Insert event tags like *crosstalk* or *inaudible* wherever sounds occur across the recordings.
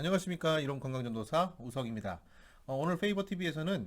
안녕하십니까 이론 건강전도사 우석입니다. 어, 오늘 페이버 TV에서는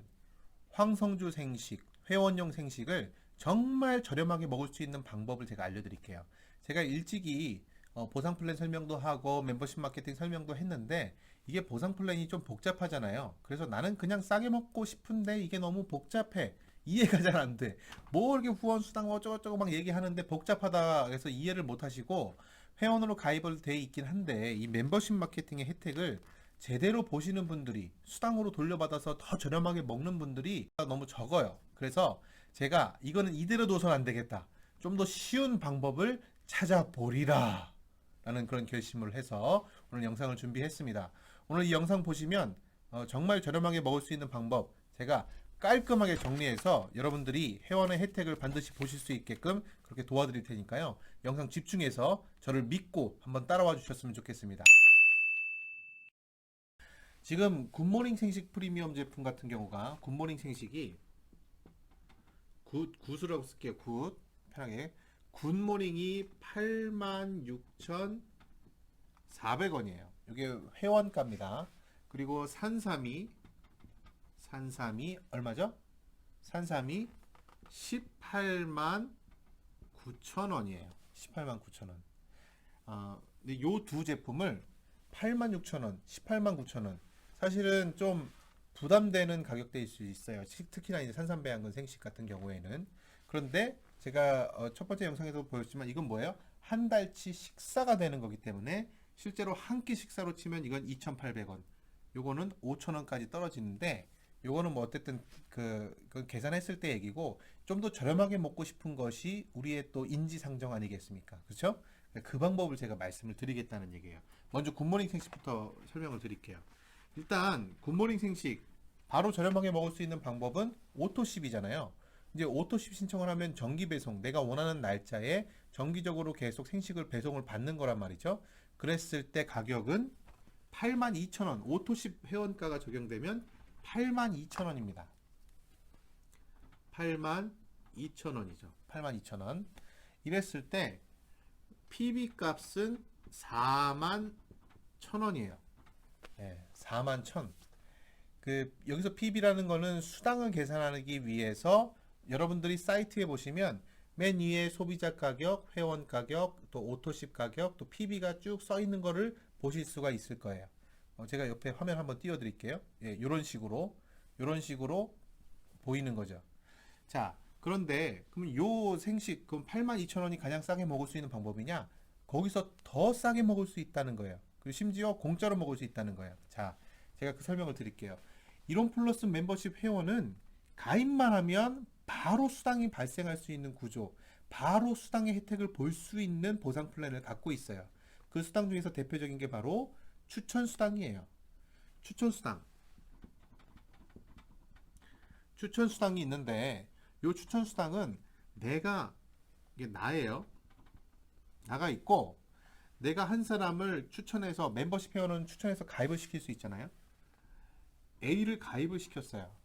황성주 생식, 회원용 생식을 정말 저렴하게 먹을 수 있는 방법을 제가 알려드릴게요. 제가 일찍이 어, 보상 플랜 설명도 하고 멤버십 마케팅 설명도 했는데 이게 보상 플랜이 좀 복잡하잖아요. 그래서 나는 그냥 싸게 먹고 싶은데 이게 너무 복잡해. 이해가 잘 안 돼. 뭐 이렇게 후원 수당 어쩌고저쩌고 막 얘기하는데 복잡하다 그래서 이해를 못 하시고 회원으로 가입을 돼 있긴 한데 이 멤버십 마케팅의 혜택을 제대로 보시는 분들이 수당으로 돌려받아서 더 저렴하게 먹는 분들이 너무 적어요. 그래서 제가 이거는 이대로 둬선 안 되겠다. 좀 더 쉬운 방법을 찾아보리라. 라는 그런 결심을 해서 오늘 영상을 준비했습니다. 오늘 이 영상 보시면 어, 정말 저렴하게 먹을 수 있는 방법 제가 깔끔하게 정리해서 여러분들이 회원의 혜택을 반드시 보실 수 있게끔 그렇게 도와드릴 테니까요. 영상 집중해서 저를 믿고 한번 따라와 주셨으면 좋겠습니다. 지금 굿모닝 생식 프리미엄 제품 같은 경우가 굿모닝 생식이 굿, 굿으로 쓸게요. 굿. 편하게. 굿모닝이 86,400원이에요. 이게 회원가입니다. 그리고 산삼이 산삼이 얼마죠? 산삼이 18만 9천 원이에요. 18만 9천 원. 아, 근데 요 두 제품을 8만 6천 원, 18만 9천 원. 사실은 좀 부담되는 가격대일 수 있어요. 시- 특히나 이제 산삼배양근 생식 같은 경우에는. 그런데 제가 어, 첫 번째 영상에도 보였지만 이건 뭐예요? 한 달치 식사가 되는 거기 때문에 실제로 한 끼 식사로 치면 이건 2,800원. 요거는 5,000원까지 떨어지는데 요거는 뭐 어쨌든 그, 그 계산했을 때 얘기고 좀 더 저렴하게 먹고 싶은 것이 우리의 또 인지상정 아니겠습니까? 그렇죠? 그 방법을 제가 말씀을 드리겠다는 얘기예요. 먼저 굿모닝 생식부터 설명을 드릴게요. 일단 굿모닝 생식 바로 저렴하게 먹을 수 있는 방법은 오토십이잖아요. 이제 오토십 신청을 하면 정기 배송, 내가 원하는 날짜에 정기적으로 계속 생식을 배송을 받는 거란 말이죠. 그랬을 때 가격은 82,000원, 오토십 회원가가 적용되면 82,000원입니다. 82,000원이죠. 82,000원. 이랬을 때 PB 값은 4만 1,000원이에요. 예, 4만 1,000. 그 여기서 PB라는 거는 수당을 계산하기 위해서 여러분들이 사이트에 보시면 맨 위에 소비자 가격, 회원 가격, 또 오토십 가격, 또 PB가 쭉 써 있는 거를 보실 수가 있을 거예요. 어, 제가 옆에 화면 한번 띄워 드릴게요. 예, 이런 식으로 이런 식으로 보이는 거죠. 자, 그런데 그러면 요 생식 그럼 82,000원이 가장 싸게 먹을 수 있는 방법이냐? 거기서 더 싸게 먹을 수 있다는 거예요. 그리고 심지어 공짜로 먹을 수 있다는 거예요. 자, 제가 그 설명을 드릴게요. 이론 플러스 멤버십 회원은 가입만 하면 바로 수당이 발생할 수 있는 구조, 바로 수당의 혜택을 볼 수 있는 보상 플랜을 갖고 있어요. 그 수당 중에서 대표적인 게 바로 추천 수당이에요. 추천 수당. 추천 수당이 있는데 요 추천 수당은 내가 이게 나예요. 나가 있고 내가 한 사람을 추천해서 멤버십 회원은 추천해서 가입을 시킬 수 있잖아요. A를 가입을 시켰어요.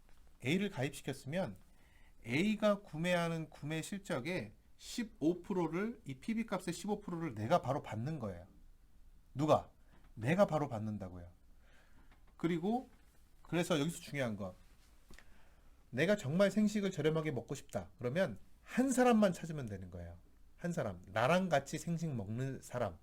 A를 가입시켰으면 A가 구매하는 구매 실적의 15%를 이 PB 값의 15%를 내가 바로 받는 거예요. 누가? 내가 바로 받는다고요. 그리고 그래서 여기서 중요한 거. 내가 정말 생식을 저렴하게 먹고 싶다. 그러면 한 사람만 찾으면 되는 거예요. 한 사람. 나랑 같이 생식 먹는 사람.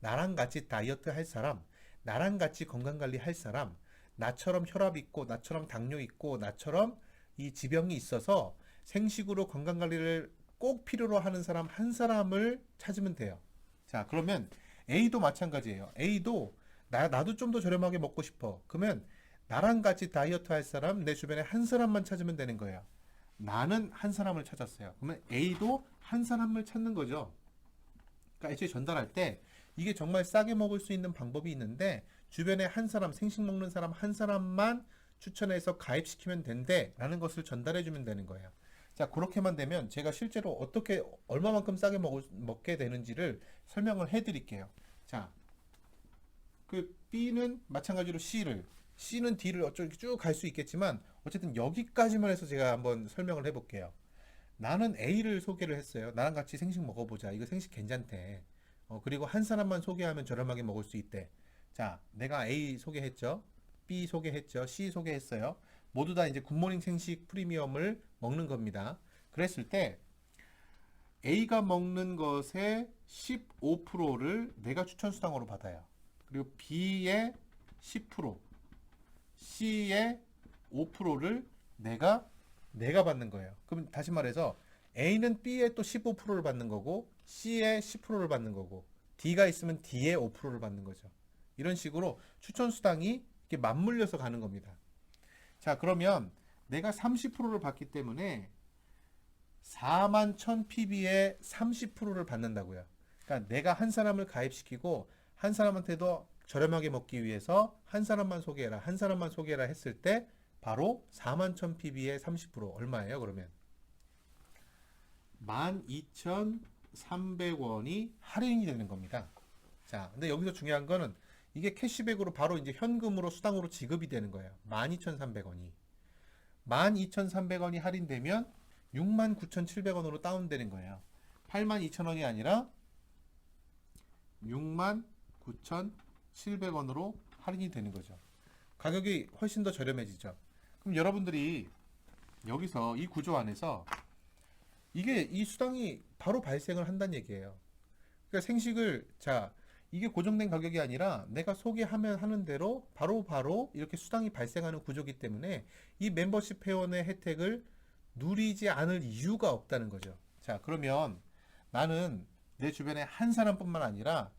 나랑 같이 다이어트 할 사람. 나랑 같이 건강 관리 할 사람. 나처럼 혈압 있고 나처럼 당뇨 있고 나처럼 이 지병이 있어서 생식으로 건강 관리를 꼭 필요로 하는 사람 한 사람을 찾으면 돼요. 자, 그러면 A도 마찬가지예요. A도 나 나도 좀 더 저렴하게 먹고 싶어. 그러면 나랑 같이 다이어트 할 사람 내 주변에 한 사람만 찾으면 되는 거예요. 나는 한 사람을 찾았어요. 그러면 A도 한 사람을 찾는 거죠. 그러니까 애초에 전달할 때 이게 정말 싸게 먹을 수 있는 방법이 있는데 주변에 한 사람 생식 먹는 사람 한 사람만 추천해서 가입시키면 된대 라는 것을 전달해 주면 되는 거예요. 자 그렇게만 되면 제가 실제로 어떻게 얼마만큼 싸게 먹을, 먹게 되는지를 설명을 해 드릴게요. 자, 그 B는 마찬가지로 C를 C는 D를 어쩌고 쭉 갈 수 있겠지만 어쨌든 여기까지만 해서 제가 한번 설명을 해볼게요. 나는 A를 소개를 했어요. 나랑 같이 생식 먹어보자. 이거 생식 괜찮대. 어, 그리고 한 사람만 소개하면 저렴하게 먹을 수 있대. 자, 내가 A 소개했죠. B 소개했죠. C 소개했어요. 모두 다 이제 굿모닝 생식 프리미엄을 먹는 겁니다. 그랬을 때 A가 먹는 것의 15%를 내가 추천 수당으로 받아요. 그리고 B의 10%, C의 5%를 내가 내가 받는 거예요. 그럼 다시 말해서 A는 B의 또 15%를 받는 거고 C의 10%를 받는 거고 D가 있으면 D의 5%를 받는 거죠. 이런 식으로 추천 수당이 이렇게 맞물려서 가는 겁니다. 자, 그러면 내가 30%를 받기 때문에 4만 1000 PB의 30%를 받는다고요. 그러니까 내가 한 사람을 가입시키고 한 사람한테도 저렴하게 먹기 위해서 한 사람만 소개해라, 한 사람만 소개해라 했을 때 바로 4만 1000 PB의 30% 얼마예요, 그러면? 12,300원이 할인이 되는 겁니다. 자, 근데 여기서 중요한 거는 이게 캐시백으로 바로 이제 현금으로 수당으로 지급이 되는 거예요. 12,300원이. 12,300원이 할인되면 69,700원으로 다운되는 거예요. 82,000원이 아니라 69,700원으로 할인이 되는 거죠. 가격이 훨씬 더 저렴해지죠. 그럼 여러분들이 여기서 이 구조 안에서 이게 이 수당이 바로 발생을 한다는 얘기예요. 그러니까 생식을 자 이게 고정된 가격이 아니라 내가 소개하면 하는 대로 바로 바로 이렇게 수당이 발생하는 구조기 때문에 이 멤버십 회원의 혜택을 누리지 않을 이유가 없다는 거죠. 자, 그러면 나는 내 주변에 한 사람뿐만 아니라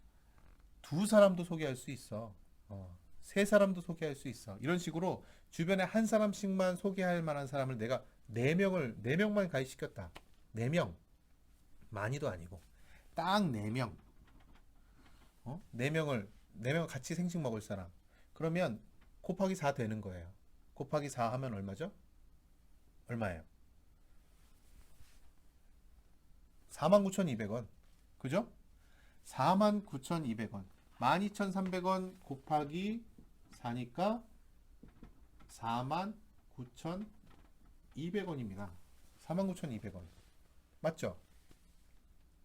두 사람도 소개할 수 있어. 어, 세 사람도 소개할 수 있어. 이런 식으로 주변에 한 사람씩만 소개할 만한 사람을 내가 네 명을 네 명만 가입시켰다. 네 명. 많이도 아니고 딱 네 명. 어? 네 명을 네 명 같이 생식 먹을 사람. 그러면 곱하기 4 되는 거예요. 곱하기 4 하면 얼마죠? 얼마예요? 49,200원. 그죠? 49,200원. 12,300원 곱하기 4니까 49,200원입니다. 49,200원. 맞죠?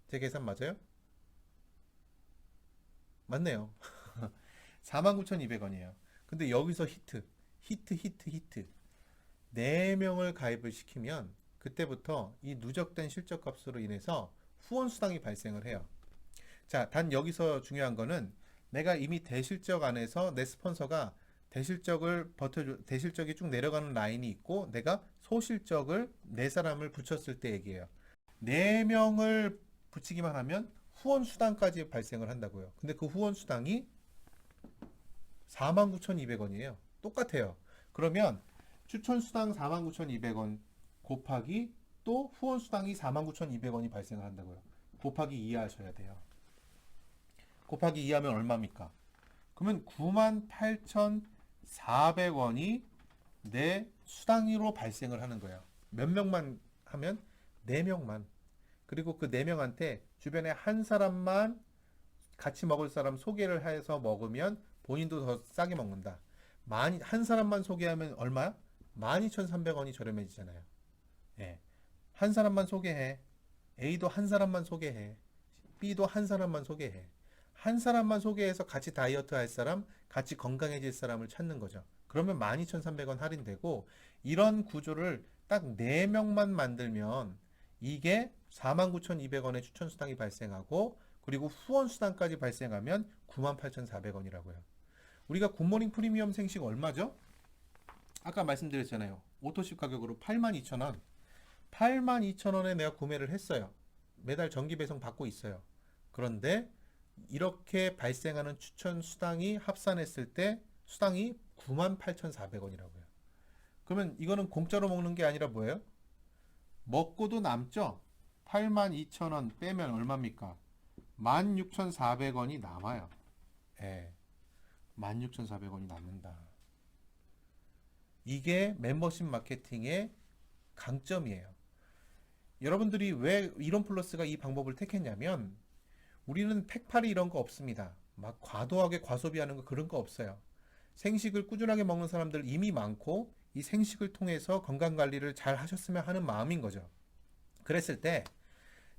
제 계산 맞아요? 맞네요. *laughs* 49,200원이에요. 근데 여기서 히트, 히트, 히트, 히트. 4명을 가입을 시키면 그때부터 이 누적된 실적 값으로 인해서 후원 수당이 발생을 해요. 자, 단 여기서 중요한 거는 내가 이미 대실적 안에서 내 스폰서가 대실적을 버텨 대실적이 쭉 내려가는 라인이 있고 내가 소실적을 네 사람을 붙였을 때 얘기해요. 네 명을 붙이기만 하면 후원 수당까지 발생을 한다고요. 근데 그 후원 수당이 49,200원이에요. 똑같아요. 그러면 추천 수당 49,200원 곱하기 또 후원 수당이 49,200원이 발생을 한다고요. 곱하기 2 하셔야 돼요. 곱하기 2 하면 얼마입니까? 그러면 98,400원이 내 수당으로 발생을 하는 거예요. 몇 명만 하면 4명만. 그리고 그 4명한테 주변에 한 사람만 같이 먹을 사람 소개를 해서 먹으면 본인도 더 싸게 먹는다. 많이 한 사람만 소개하면 얼마야? 12,300원이 저렴해지잖아요. 예. 한 사람만 소개해. A도 한 사람만 소개해. B도 한 사람만 소개해. 한 사람만 소개해서 같이 다이어트 할 사람, 같이 건강해질 사람을 찾는 거죠. 그러면 12,300원 할인되고 이런 구조를 딱 4명만 만들면 이게 49,200원의 추천 수당이 발생하고 그리고 후원 수당까지 발생하면 98,400원이라고요. 우리가 굿모닝 프리미엄 생식 얼마죠? 아까 말씀드렸잖아요. 오토십 가격으로 82,000원. 82,000원에 내가 구매를 했어요. 매달 정기 배송 받고 있어요. 그런데 이렇게 발생하는 추천 수당이 합산했을 때 수당이 98,400원이라고요. 그러면 이거는 공짜로 먹는 게 아니라 뭐예요? 먹고도 남죠? 82,000원 빼면 얼마입니까? 16,400원이 남아요. 예. 16,400원이 남는다. 이게 멤버십 마케팅의 강점이에요. 여러분들이 왜 이런 플러스가 이 방법을 택했냐면 우리는 팩팔이 이런 거 없습니다. 막 과도하게 과소비하는 거 그런 거 없어요. 생식을 꾸준하게 먹는 사람들 이미 많고 이 생식을 통해서 건강 관리를 잘 하셨으면 하는 마음인 거죠. 그랬을 때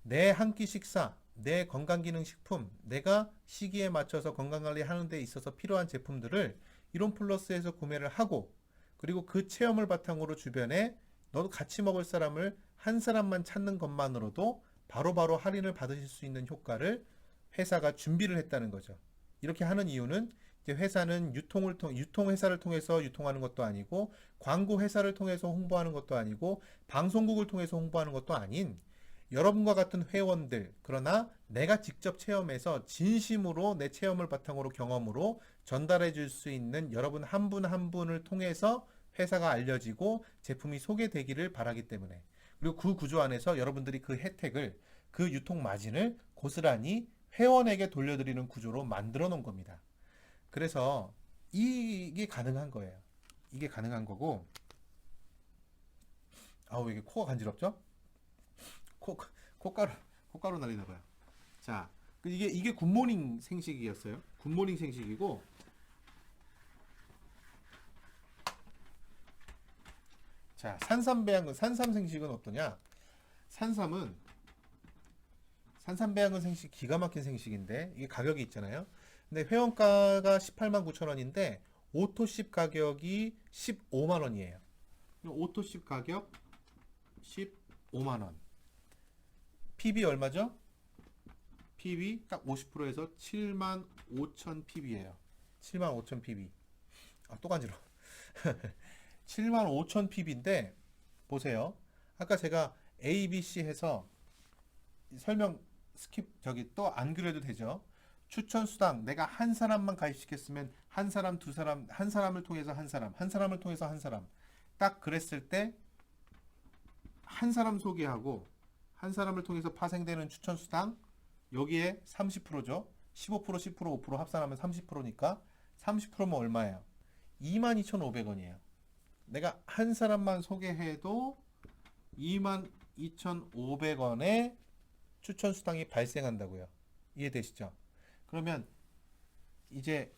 내 한 끼 식사 내 건강 기능 식품, 내가 시기에 맞춰서 건강 관리 하는 데 있어서 필요한 제품들을 이론 플러스에서 구매를 하고 그리고 그 체험을 바탕으로 주변에 너도 같이 먹을 사람을 한 사람만 찾는 것만으로도 바로바로 할인을 받으실 수 있는 효과를 회사가 준비를 했다는 거죠. 이렇게 하는 이유는 이제 회사는 유통을 통 유통 회사를 통해서 유통하는 것도 아니고 광고 회사를 통해서 홍보하는 것도 아니고 방송국을 통해서 홍보하는 것도 아닌 여러분과 같은 회원들 그러나 내가 직접 체험해서 진심으로 내 체험을 바탕으로 경험으로 전달해 줄 수 있는 여러분 한 분한 분을 통해서 회사가 알려지고 제품이 소개되기를 바라기 때문에 그리고 그 구조 안에서 여러분들이 그 혜택을 그 유통 마진을 고스란히 회원에게 돌려드리는 구조로 만들어 놓은 겁니다. 그래서 이게 가능한 거예요. 이게 가능한 거고 아우 이게 코가 간지럽죠? 코 콧가루 콧가루 날리나 봐요. 자, 그 이게 이게 굿모닝 생식이었어요. 굿모닝 생식이고 자, 산삼배양은 산삼 생식은 어떠냐? 산삼은 산삼배양은 생식 기가 막힌 생식인데 이게 가격이 있잖아요. 근데 회원가가 18만 9천 원인데 오토십 가격이 15만 원이에요. 오토십 가격 15만 원. PB 얼마죠? PB 딱 50%에서 7만 5천 PB예요. 7만 5천 PB. 아, 또 간지러. 7만 *laughs* 5천 PB인데 보세요. 아까 제가 A, B, C 해서 설명 스킵 저기 또 안 그려도 되죠. 추천 수당 내가 한 사람만 가입시켰으면 한 사람 두 사람 한 사람을 통해서 한 사람 한 사람을 통해서 한 사람 딱 그랬을 때 한 사람 소개하고 한 사람을 통해서 파생되는 추천 수당 여기에 30%죠. 15% 10% 5% 합산하면 30%니까 30%면 얼마예요? 22,500원이에요. 내가 한 사람만 소개해도 22,500원의 추천 수당이 발생한다고요. 이해되시죠? 그러면 이제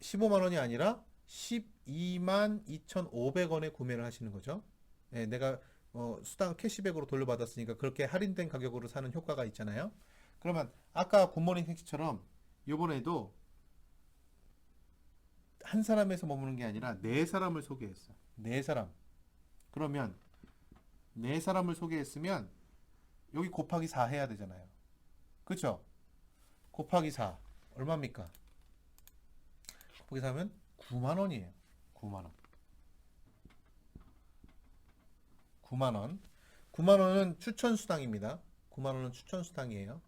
15만 원이 아니라 12만 2,500원에 구매를 하시는 거죠. 네, 내가 어, 수당 캐시백으로 돌려받았으니까 그렇게 할인된 가격으로 사는 효과가 있잖아요. 그러면 아까 굿모닝 택시처럼 이번에도 한 사람에서 머무는 게 아니라 네 사람을 소개했어. 네 사람. 그러면 네 사람을 소개했으면 여기 곱하기 4 해야 되잖아요. 그쵸? 곱하기 4 얼마입니까? 곱하기 4면 9만 원이에요. 9만 원. 9만 원. 9만 원은 추천 수당입니다. 9만 원은 추천 수당이에요.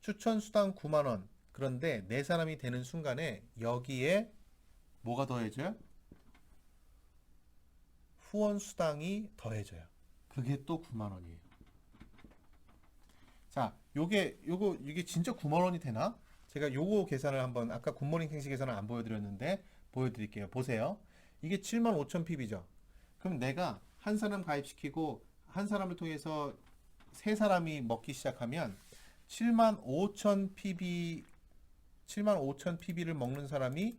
추천 수당 9만 원. 그런데 네 사람이 되는 순간에 여기에 뭐가 더해져요? 후원 수당이 더해져요. 그게 또 9만 원이에요. 자, 요게 요거 이게 진짜 9만 원이 되나? 제가 요거 계산을 한번 아까 굿모닝 생식 계산을 안 보여드렸는데 보여드릴게요. 보세요. 이게 7만 5천 PB죠. 그럼 내가 한 사람 가입시키고 한 사람을 통해서 세 사람이 먹기 시작하면 7만 5천 PB 7만 5천 PB를 먹는 사람이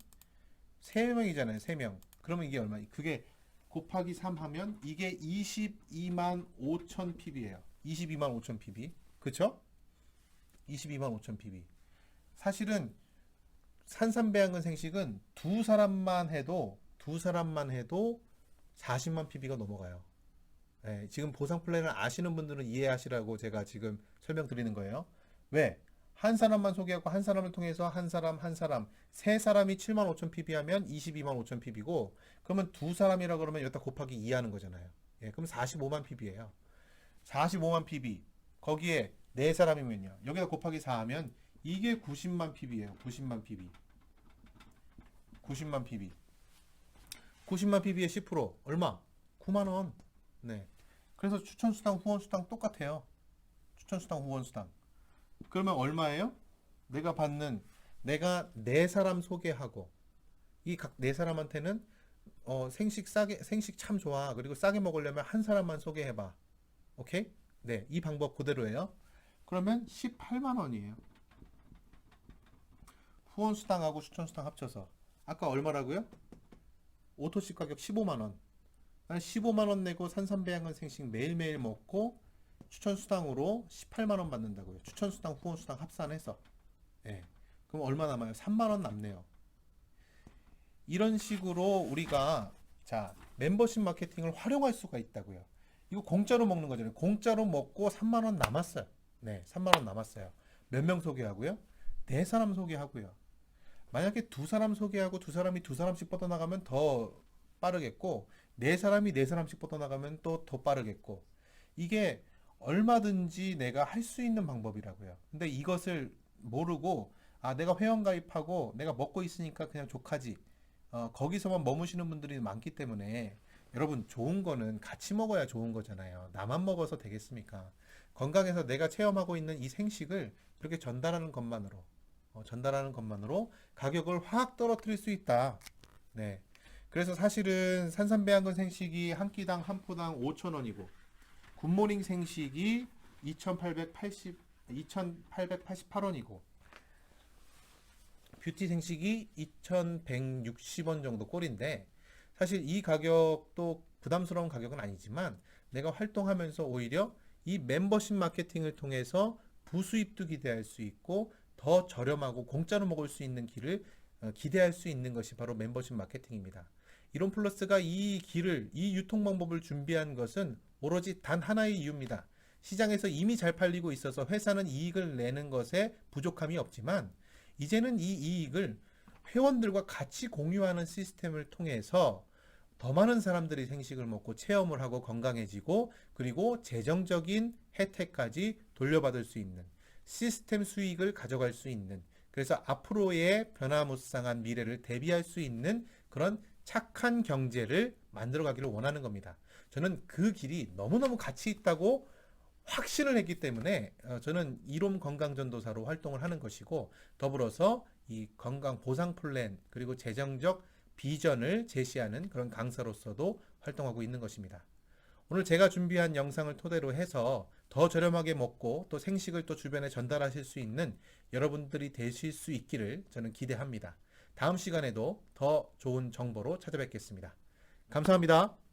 3명이잖아요. 3명. 그러면 이게 얼마? 그게 곱하기 3 하면 이게 22만 5천 PB예요. 22만 5천 PB. 그쵸? 22만 5천 PB. 사실은 산삼배양근 생식은 두 사람만 해도 두 사람만 해도 40만 PB가 넘어가요. 예, 지금 보상 플랜을 아시는 분들은 이해하시라고 제가 지금 설명드리는 거예요. 왜? 한 사람만 소개하고 한 사람을 통해서 한 사람 한 사람 세 사람이 7만 5천 PB 하면 22만 5천 PB고 그러면 두 사람이라 그러면 여기다 곱하기 2 하는 거잖아요. 예, 그럼 45만 PB예요. 45만 PB 거기에 네 사람이면요. 여기다 곱하기 4 하면 이게 90만 PB예요. 90만 PB. 90만 PB. 90만 PB에 10% 얼마? 9만 원. 네. 그래서 추천 수당, 후원 수당 똑같아요. 추천 수당, 후원 수당. 그러면 얼마예요? 내가 받는 내가 네 사람 소개하고 이 각 네 사람한테는 어, 생식 싸게 생식 참 좋아. 그리고 싸게 먹으려면 한 사람만 소개해 봐. 오케이? 네. 이 방법 그대로예요. 그러면 18만 원이에요. 후원 수당하고 추천 수당 합쳐서 아까 얼마라고요? 오토식 가격 15만 원. 난 15만 원 내고 산삼배양은 생식 매일매일 먹고 추천 수당으로 18만 원 받는다고요. 추천 수당, 후원 수당 합산해서. 예. 그럼 얼마 남아요? 3만 원 남네요. 이런 식으로 우리가 자, 멤버십 마케팅을 활용할 수가 있다고요. 이거 공짜로 먹는 거잖아요. 공짜로 먹고 3만 원 남았어요. 네, 3만 원 남았어요. 몇 명 소개하고요? 네 사람 소개하고요. 만약에 두 사람 소개하고 두 사람이 두 사람씩 뻗어나가면 더 빠르겠고 네 사람이 네 사람씩 뻗어나가면 또 더 빠르겠고 이게 얼마든지 내가 할 수 있는 방법이라고요. 근데 이것을 모르고 아 내가 회원 가입하고 내가 먹고 있으니까 그냥 족하지 어, 거기서만 머무시는 분들이 많기 때문에 여러분 좋은 거는 같이 먹어야 좋은 거잖아요. 나만 먹어서 되겠습니까? 건강해서 내가 체험하고 있는 이 생식을 이렇게 전달하는 것만으로 어, 전달하는 것만으로 가격을 확 떨어뜨릴 수 있다. 네. 그래서 사실은 산삼배양근 생식이 한 끼당 한 포당 5,000원이고 굿모닝 생식이 2,880 2,888원이고 뷰티 생식이 2,160원 정도 꼴인데 사실 이 가격도 부담스러운 가격은 아니지만 내가 활동하면서 오히려 이 멤버십 마케팅을 통해서 부수입도 기대할 수 있고 더 저렴하고 공짜로 먹을 수 있는 길을 어, 기대할 수 있는 것이 바로 멤버십 마케팅입니다. 이론 플러스가 이 길을 이 유통 방법을 준비한 것은 오로지 단 하나의 이유입니다. 시장에서 이미 잘 팔리고 있어서 회사는 이익을 내는 것에 부족함이 없지만 이제는 이 이익을 회원들과 같이 공유하는 시스템을 통해서 더 많은 사람들이 생식을 먹고 체험을 하고 건강해지고 그리고 재정적인 혜택까지 돌려받을 수 있는 시스템 수익을 가져갈 수 있는 그래서 앞으로의 변화무쌍한 미래를 대비할 수 있는 그런 착한 경제를 만들어 가기를 원하는 겁니다. 저는 그 길이 너무너무 가치 있다고 확신을 했기 때문에 어, 저는 이롬 건강전도사로 활동을 하는 것이고 더불어서 이 건강 보상 플랜 그리고 재정적 비전을 제시하는 그런 강사로서도 활동하고 있는 것입니다. 오늘 제가 준비한 영상을 토대로 해서 더 저렴하게 먹고 또 생식을 또 주변에 전달하실 수 있는 여러분들이 되실 수 있기를 저는 기대합니다. 다음 시간에도 더 좋은 정보로 찾아뵙겠습니다. 감사합니다.